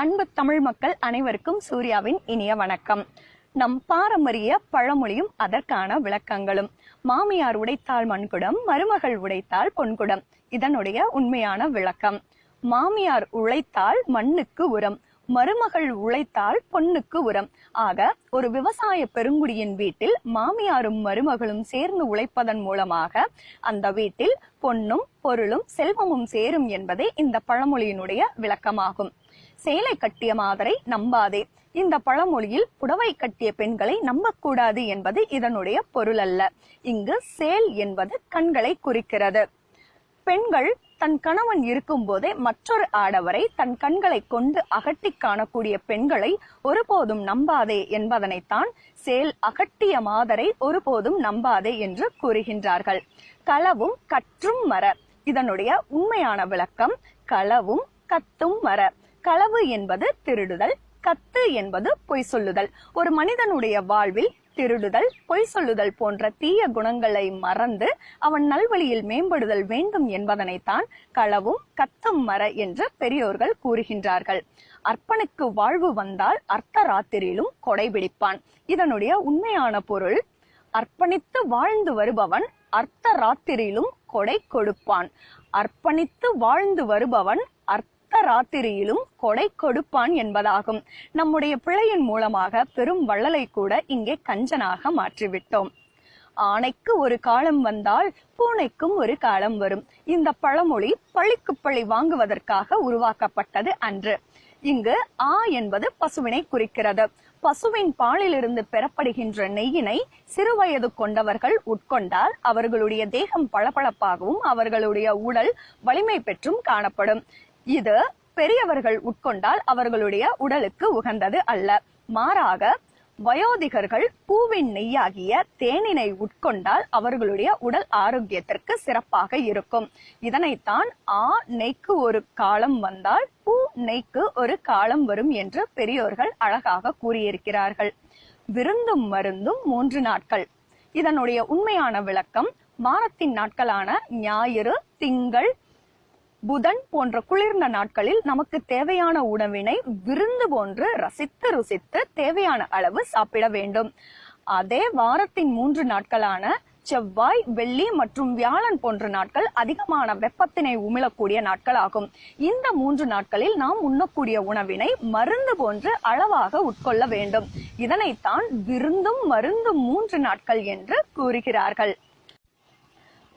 அன்பு தமிழ் மக்கள் அனைவருக்கும் சூர்யாவின் இனிய வணக்கம். நம் பாரம்பரிய பழமொழியும் அதற்கான விளக்கங்களும். மாமியார் உடைத்தால் மண்குடம் மருமகள் உடைத்தால் பொன்குடம். இதனுடைய உண்மையான விளக்கம். மாமியார் உழைத்தால் மண்ணுக்கு உரம் மருமகள் உழைத்தால் பொன்னுக்கு உரம். ஆக ஒரு விவசாய பெருங்குடியின் வீட்டில் மாமியாரும் மருமகளும் சேர்ந்து உழைப்பதன் மூலமாக அந்த வீட்டில் பொன்னும் பொருளும் செல்வமும் சேரும் என்பதே இந்த பழமொழியினுடைய விளக்கமாகும். சேலை கட்டிய மாதரை நம்பாதே. இந்த பழமொழியில் புடவை கட்டிய பெண்களை நம்பக்கூடாது என்பது இதனுடைய பொருள் அல்ல இங்கு சேல் என்பது கண்களை குறிக்கிறது. பெண்கள் தன் கணவன் இருக்கும் போதே மற்றொரு ஆடவரை தன் கண்களை கொண்டு அகட்டி காணக்கூடிய பெண்களை ஒருபோதும் நம்பாதே என்பதனைத்தான் சேல் அகட்டிய மாதரை ஒருபோதும் நம்பாதே என்று கூறுகின்றார்கள். களவும் கற்றும் மர. இதனுடைய உண்மையான விளக்கம் களவும் கத்தும் வர. களவு என்பது திருடுதல் கத்து என்பது பொய் சொல்லுதல். ஒரு மனிதனுடைய வாழ்வில் திருடுதல் பொய் சொல்லுதல் போன்ற தீய குணங்களை மறந்து அவன் நல்வழியில் மேம்படுதல் வேண்டும் என்பதனைத்தான் களவும் கத்தும் மர என்று பெரியோர்கள் கூறுகின்றார்கள். அர்ப்பனுக்கு வாழ்வு வந்தால் அர்த்த ராத்திரியிலும் கொடைபிடிப்பான் இதனுடைய உண்மையான பொருள் அர்ப்பணித்து வாழ்ந்து வருபவன் அர்த்த ராத்திரியிலும் கொடை கொடுப்பான். அர்ப்பணித்து வாழ்ந்து வருபவன் அர்த்த ராத்திரியிலும் கொடை கொடுப்பான் என்பதாகும். நம்முடைய பிழையின் மூலமாக பெரும் வள்ளலை கூட இங்கே கஞ்சனாக மாற்றிவிட்டோம். ஆணைக்கு ஒரு காலம் வந்தால் பூனைக்கும் ஒரு காலம் வரும். இந்த பழமொழி பழிக்கு பழி வாங்குவதற்காக உருவாக்கப்பட்டது அன்று. இங்கு ஆ என்பது பசுவினை குறிக்கிறது. பசுவின் பாலிலிருந்து பெறப்படுகின்ற நெய்யினை சிறுவயது கொண்டவர்கள் உட்கொண்டால் அவர்களுடைய தேகம் பளபளப்பாகவும் அவர்களுடைய உடல் வலிமை பெற்றும் காணப்படும். இது பெரியவர்கள் உட்கொண்டால் அவர்களுடைய உடலுக்கு உகந்தது அல்ல. மாறாக வயோதிகர்கள் பூவின் நெய்யாகிய தேனினை உட்கொண்டால் அவர்களுடைய உடல் ஆரோக்கியத்திற்கு சிறப்பாக இருக்கும். இதனைத்தான் ஆ நெய்க்கு ஒரு காலம் வந்தால் பூ நெய்க்கு ஒரு காலம் வரும் என்று பெரியோர்கள் அழகாக கூறியிருக்கிறார்கள். விருந்தும் மருந்தும் மூன்று நாட்கள். இதனுடைய உண்மையான விளக்கம் வாரத்தின் நாட்களான ஞாயிறு திங்கள் புதன் போன்ற குளிர்ந்த நாட்களில் நமக்கு தேவையான உணவினை விருந்து போன்று ரசித்து ருசித்து தேவையான அளவு சாப்பிட வேண்டும். அதே வாரத்தின் மூன்று நாட்களான செவ்வாய் வெள்ளி மற்றும் வியாழன் போன்ற நாட்கள் அதிகமான வெப்பத்தினை உமிழக்கூடிய நாட்கள் ஆகும் இந்த மூன்று நாட்களில் நாம் உண்ணக்கூடிய உணவினை மருந்து போன்று அளவாக உட்கொள்ள வேண்டும். இதனைத்தான் விருந்தும் மருந்தும் மூன்று நாட்கள் என்று கூறுகிறார்கள்.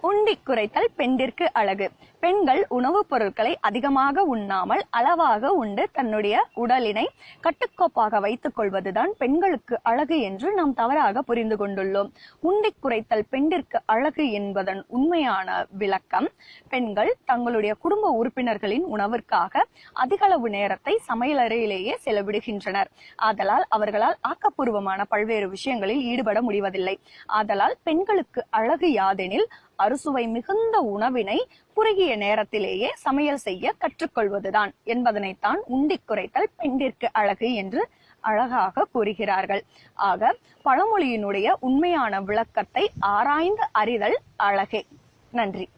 உண்டி குறைத்தல் பெண்டிற்கு அழகு. பெண்கள் உணவுப் பொருட்களை அதிகமாக உண்ணாமல் அளவாக உண்டு தன்னுடைய உடலினை கட்டுக்கோப்பாக வைத்துக் கொள்வதுதான் பெண்களுக்கு அழகு என்று நாம் தவறாக புரிந்து கொண்டுள்ளோம். உண்டி குறைத்தல் பெண்டிற்கு அழகு என்பதன் உண்மையான விளக்கம் பெண்கள் தங்களுடைய குடும்ப உறுப்பினர்களின் உணவிற்காக அதிகளவு நேரத்தை சமையலறையிலேயே செலவிடுகின்றனர். ஆதலால் அவர்களால் ஆக்கப்பூர்வமான பல்வேறு விஷயங்களில் ஈடுபட முடிவதில்லை. ஆதலால் பெண்களுக்கு அழகு யாதெனில் அறுசுவை மிகுந்த உணவினை குறுகிய நேரத்திலேயே சமையல் செய்ய கற்றுக்கொள்வதுதான் என்பதனைத்தான் உண்டி குறைத்தல் பெண்டிற்கு அழகு என்று அழகாக கூறுகிறார்கள். ஆக பழமொழியினுடைய உண்மையான விளக்கத்தை ஆராய்ந்து அறிதல் அழகே. நன்றி.